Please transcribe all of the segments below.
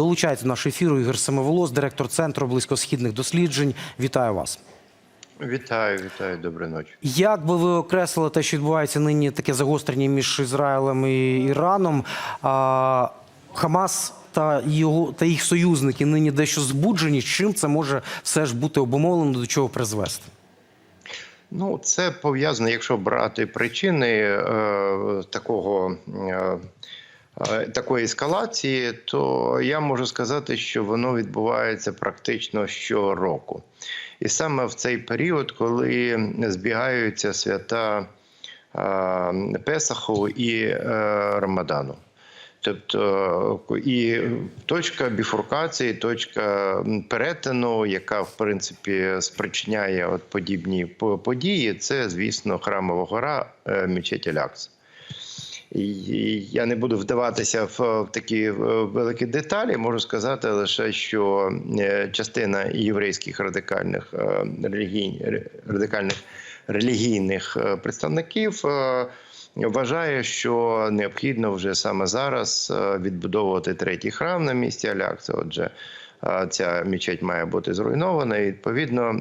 Долучається до нашого ефіру Ігор Семиволос, директор центру близькосхідних досліджень. Вітаю вас. Вітаю, вітаю, доброї ночі. Як би ви окреслили те, що відбувається нині таке загострення між Ізраїлем і Іраном? А, Хамас та його та їх союзники нині дещо збуджені. Чим це може все ж бути обумовлено, до чого призвести? Ну, це пов'язано, якщо брати причини е, такого. Е, Такої ескалації, то я можу сказати, що воно відбувається практично щороку. І саме в цей період, коли збігаються свята е, Песаху і е, Рамадану. Тобто і точка біфуркації, точка перетину, яка в принципі спричиняє от подібні події, це звісно храмова гора е, мечеть Алякс. Я не буду вдаватися в такі великі деталі. Можу сказати лише, що е, частина єврейських радикальних е, релігій, радикальних релігійних е, представників. Вважає, що необхідно вже саме зараз відбудовувати третій храм на місці Алякса. Отже, ця мечеть має бути зруйнована. І відповідно,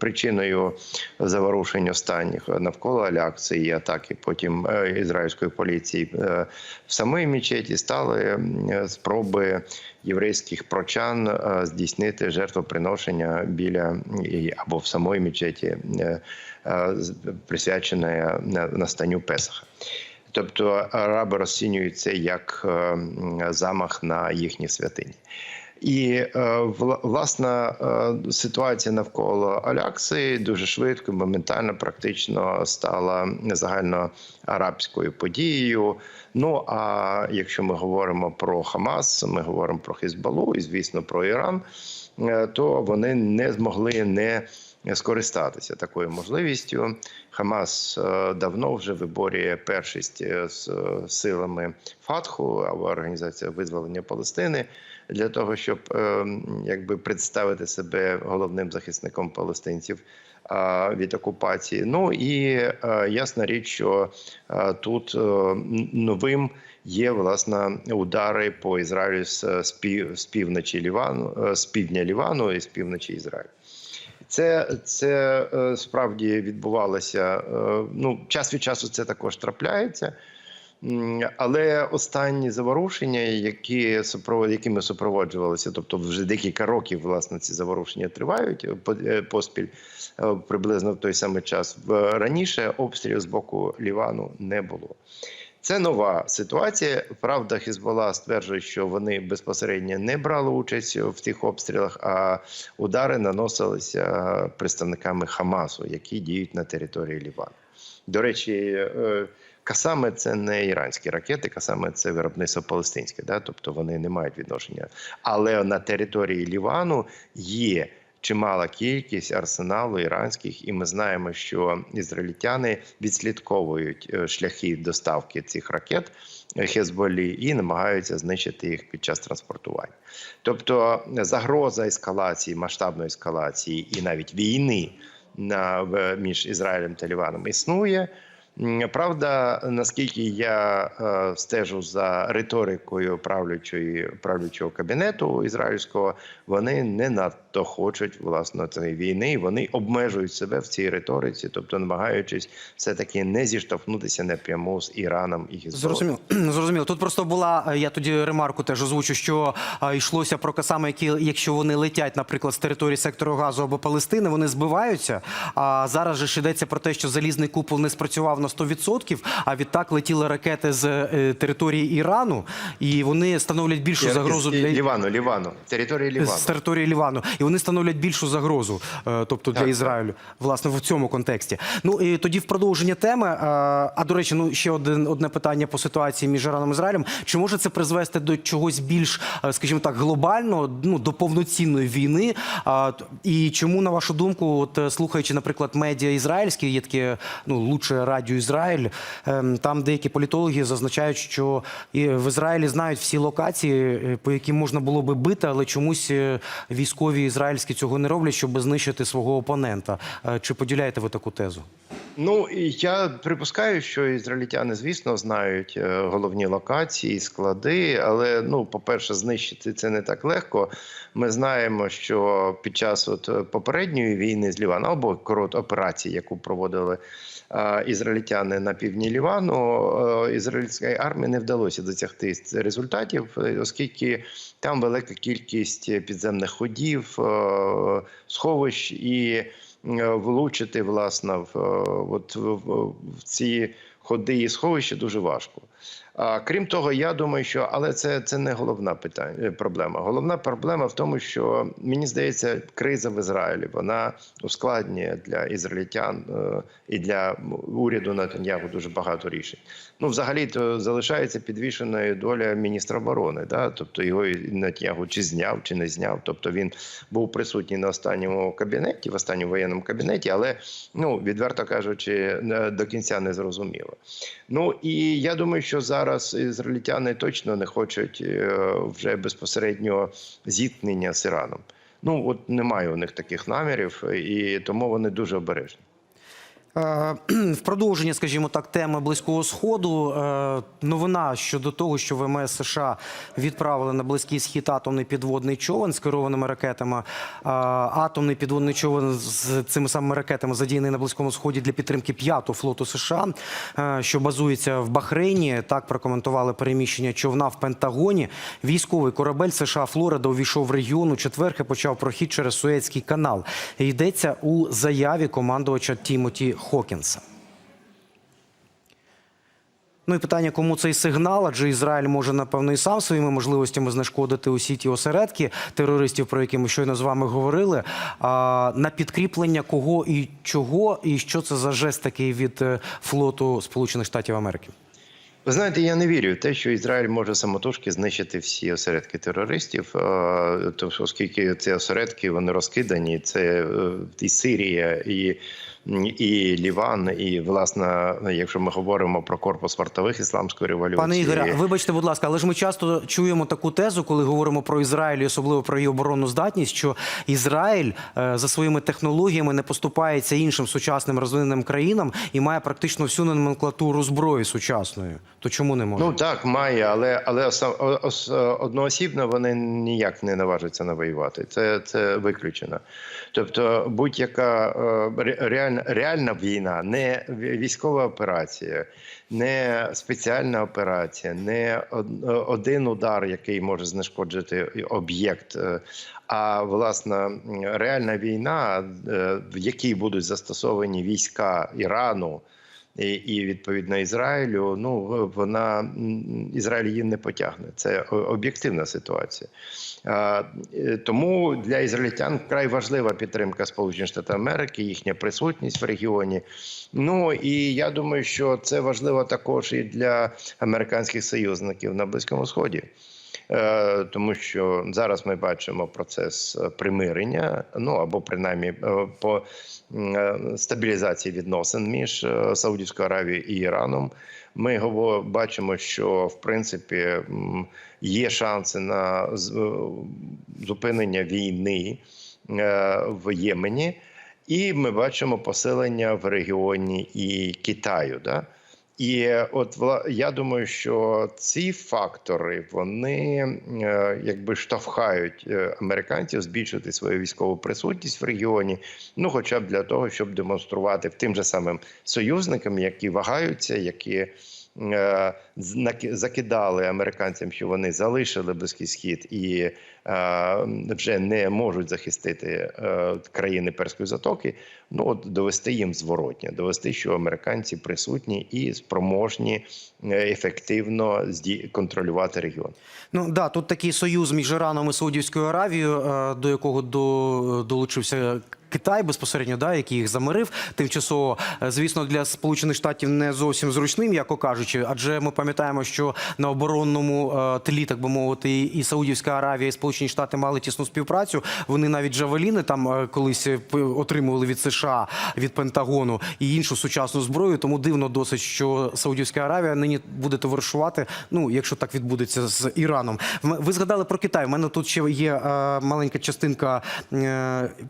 причиною заворушень останніх навколо Алякси і атаки потім е, ізраїльської поліції е, в самій мечеті стали спроби єврейських прочан е, здійснити жертвоприношення біля або в самої мечеті, присвячене настанню Песаха. Тобто араби розцінюють це як замах на їхні святині. І е, власна е, ситуація навколо Алякси дуже швидко, моментально, практично стала загальноарабською подією. Ну а якщо ми говоримо про Хамас, ми говоримо про Хізбалу і, звісно, про Іран, е, то вони не змогли не скористатися такою можливістю. Хамас давно вже виборює першість з силами Фатху або Організація визволення Палестини для того, щоб е, якби представити себе головним захисником палестинців від окупації. Ну і е, ясна річ, що е, тут новим є власне удари по Ізраїлю з, пів, з півночі Лівану, з півдня Лівану і з півночі Ізраїлю. Це, це справді відбувалося. Ну, час від часу це також трапляється. Але останні заворушення, які якими супроводжувалися, тобто вже декілька років власне ці заворушення тривають е, е, поспіль е, приблизно в той самий час. Раніше обстрілів з боку Лівану не було. Це нова ситуація. Правда, Хізбола стверджує, що вони безпосередньо не брали участь в тих обстрілах, а удари наносилися представниками Хамасу, які діють на території Лівану. До речі, Касами це не іранські ракети, касами це виробництво палестинське, да? тобто вони не мають відношення. Але на території Лівану є чимала кількість арсеналу іранських, і ми знаємо, що ізраїльтяни відслідковують е, шляхи доставки цих ракет е, Хезболі і намагаються знищити їх під час транспортування. Тобто загроза ескалації, масштабної ескалації і навіть війни на між Ізраїлем та Ліваном існує. Правда, наскільки я е, стежу за риторикою правлячої правлячого кабінету ізраїльського, вони не надто хочуть власне цієї війни. Вони обмежують себе в цій риториці, тобто намагаючись все таки не зіштовхнутися напряму з Іраном і Гізбаллою. Зрозуміло. Зрозуміло. Тут просто була е, я тоді ремарку теж озвучу, що йшлося про касами, які, якщо вони летять, наприклад, з території сектору газу або Палестини, вони збиваються. А зараз же ж йдеться про те, що залізний купол не спрацював на 100%, а відтак летіли ракети з е, території Ірану, і вони становлять більшу загрозу для Лівану, Лівану, території Лівану. з території Лівану, і вони становлять більшу загрозу, е, тобто для Ізраїлю, власне, в цьому контексті. Ну і тоді в продовження теми. е, А до речі, ну ще один одне питання по ситуації між Іраном і Ізраїлем. Чи може це призвести до чогось більш, е, скажімо так, глобального, ну до повноцінної війни? І чому, на вашу думку, от слухаючи, наприклад, медіа ізраїльські, є таке ну лучше радіо Ізраїль. Ем, Там деякі політологи зазначають, що і в Ізраїлі знають всі локації, по яким можна було би бити, але чомусь військові ізраїльські цього не роблять, щоб знищити свого опонента. Е, Чи поділяєте ви таку тезу? Ну я припускаю, що ізраїльтяни, звісно, знають е, головні локації, склади, але ну, по-перше, знищити це не так легко. Ми знаємо, що під час от попередньої війни з Ліваном або корот операції, яку проводили ізраїльтяни на півдні Лівану, е, ізраїльській армії не вдалося досягти результатів, е, оскільки там велика кількість підземних ходів, е, сховищ і влучити власне в, от, в ці ходи і сховища дуже важко. Крім того, я думаю, що але це, це не головна питання е, проблема. Головна проблема в тому, що мені здається, криза в Ізраїлі вона ускладнює для ізраїльтян е, і для уряду Натаньягу дуже багато рішень. Ну, взагалі, то залишається підвішеною доля міністра оборони. Да? Тобто його Натаньягу чи зняв, чи не зняв. Тобто він був присутній на останньому кабінеті, в останньому воєнному кабінеті, але ну відверто кажучи, до кінця не зрозуміло. Ну і я думаю, що зараз ізраїльтяни точно не хочуть е, вже безпосереднього зіткнення з Іраном. Ну от немає у них таких намірів, і тому вони дуже обережні. Е, В продовження, скажімо так, теми близького сходу. е, Новина щодо того, що ВМС США відправили на близький схід атомний підводний човен з керованими ракетами. Е, Атомний підводний човен з цими самими ракетами задіяний на близькому сході для підтримки п'ятого флоту США, що базується в Бахрейні. Так прокоментували переміщення човна в Пентагоні. Військовий корабель США Флорида увійшов в регіон у четвер і почав прохід через Суецький канал. Йдеться у заяві командувача Тімоті Хокінса. Ну і питання, кому цей сигнал? Адже Ізраїль може, напевно, і сам своїми можливостями знешкодити усі ті осередки терористів, про які ми щойно з вами говорили. А, на підкріплення кого і чого, і що це за жест такий від е, флоту Сполучених Штатів Америки? Ви знаєте, я не вірю в те, що Ізраїль може самотужки знищити всі осередки терористів, оскільки ці осередки вони розкидані. Це е, і Сирія, і, і Ліван, і власне, якщо ми говоримо про корпус вартових ісламської революції, Пане Ігоре, вибачте, будь ласка, але ж ми часто чуємо таку тезу, коли говоримо про Ізраїль, і особливо про її оборонну здатність, що Ізраїль е, за своїми технологіями не поступається іншим сучасним розвиненим країнам і має практично всю номенклатуру зброї сучасної. То чому не може? Ну так, має, але але оса- одноосібно вони ніяк не наважаться навоювати. Це, це виключено. Тобто, будь-яка е, ре- реальна, реальна війна, не військова операція, не спеціальна операція, не один удар, який може знешкоджити об'єкт. е, А власне реальна війна, е, в якій будуть застосовані війська Ірану і, відповідно Ізраїлю. Ну вона Ізраїль її не потягне. Це об'єктивна ситуація. Е, Тому для ізраїльтян вкрай важлива підтримка Сполучених Штатів Америки, їхня присутність в регіоні. Ну і я думаю, що це важливо також і для американських союзників на Близькому Сході. Е, Тому що зараз ми бачимо процес е, примирення, ну або принаймні е, по стабілізації відносин між Саудівською Аравією і Іраном. Ми бачимо, що в принципі є шанси на зупинення війни в Ємені, і ми бачимо посилення в регіоні і Китаю. Да? І от я думаю, що ці фактори вони е, якби штовхають е, американців збільшити свою військову присутність в регіоні. Ну, хоча б для того, щоб демонструвати тим же самим союзникам, які вагаються, які е, закидали американцям, що вони залишили близький схід і вже не можуть захистити е, країни Перської затоки. Ну от довести їм зворотня, довести, що американці присутні і спроможні е, ефективно контролювати регіон. Ну да, тут такий союз між Іраном і Саудівською Аравією, е, до якого до, долучився Китай безпосередньо, да, який їх замирив тимчасово. Е, Звісно, для Сполучених Штатів не зовсім зручним, яко кажучи, адже ми пам'ятаємо, що на оборонному е, тлі, так би мовити, і Саудівська Аравія, і Сполучені Сполучені Штати мали тісну співпрацю. Вони навіть джавеліни там е, колись е, отримували від США, від Пентагону і іншу сучасну зброю. Тому дивно досить, що Саудівська Аравія нині буде товаришувати. Ну, якщо так відбудеться з Іраном. Ви згадали про Китай. У мене тут ще є е, маленька частинка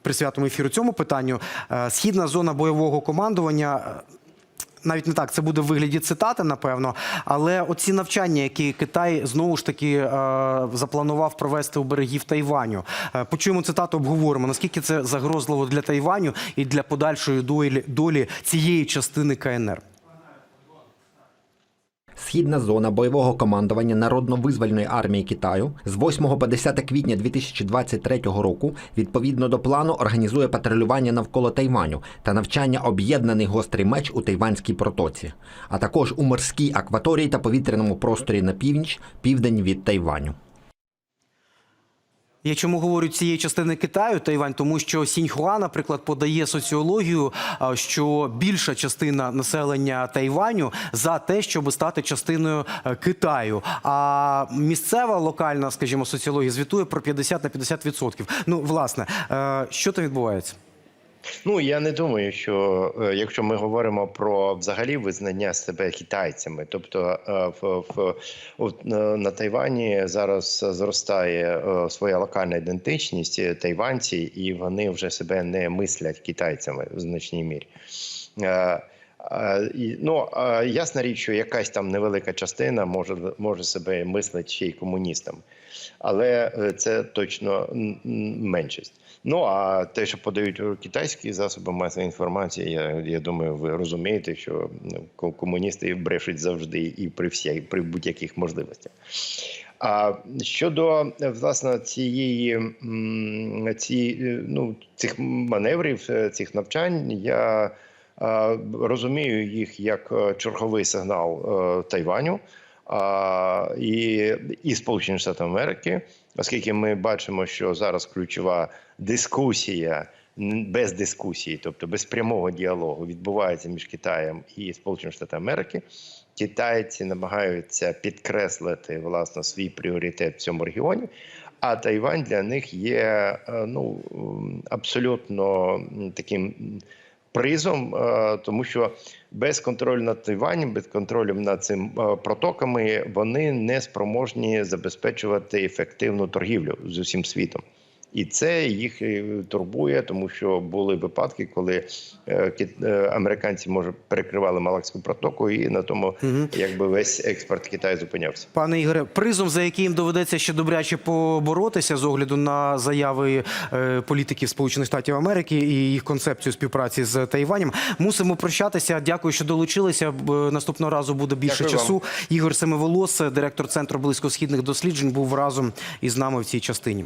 присвятому ефіру цьому питанню. Східна зона бойового командування. Навіть не так, це буде в вигляді цитати, напевно. Але оці навчання, які Китай знову ж таки е, запланував провести у берегів Тайваню. Е, почуємо цитату, обговоримо. Наскільки це загрозливо для Тайваню і для подальшої долі, долі цієї частини КНР? Східна зона бойового командування Народно-визвольної армії Китаю з 8 по 10 квітня 2023 року відповідно до плану організує патрулювання навколо Тайваню та навчання об'єднаний гострий меч у Тайванській протоці, а також у морській акваторії та повітряному просторі на північ, південь від Тайваню. Я чому говорю цієї частини Китаю, Тайвань, тому що Сіньхуа, наприклад, подає соціологію, що більша частина населення Тайваню за те, щоб стати частиною е, Китаю. А місцева локальна, скажімо, соціологія звітує про 50 на 50%. Ну, власне, е, що там відбувається? Ну я не думаю, що е, якщо ми говоримо про взагалі визнання себе китайцями, тобто е, в, в е, на Тайвані зараз зростає своя локальна ідентичність тайванці, і вони вже себе не мислять китайцями в значній мірі. І, Ну ясна річ, що якась там невелика частина може може себе мислити ще й комуністами, але е, це точно меншість. Ну а те, що подають китайські засоби масової інформації, я, я думаю, ви розумієте, що ну, комуністи брешуть завжди і при всіх, при будь-яких можливостях. А щодо власне цієї ці, ну, цих маневрів, цих навчань, я розумію їх як е, черговий сигнал е, Тайваню і, і Сполучених Штатів Америки, оскільки ми бачимо, що зараз ключова дискусія без дискусії, тобто без прямого діалогу, відбувається між Китаєм і Сполученими Штатами Америки. Китайці намагаються підкреслити власне свій пріоритет в цьому регіоні. А Тайвань для них є е, ну абсолютно таким призом, е, тому що без контролю над Тайванем, без контролю над цим е, протоками, вони не спроможні забезпечувати ефективну торгівлю з усім світом. І це їх е, турбує, тому що були випадки, коли е, е, американці може перекривали Малакську протоку, і на тому якби весь експорт Китаю зупинявся. Пане Ігоре, призом, за який їм доведеться ще добряче поборотися з огляду на заяви політиків Сполучених Штатів Америки і їх концепцію співпраці з Тайванем. Мусимо прощатися. Дякую, що долучилися. Наступного разу буде більше Дякую вам. часу. Ігор Семиволос, директор центру близькосхідних досліджень, був разом із нами в цій частині.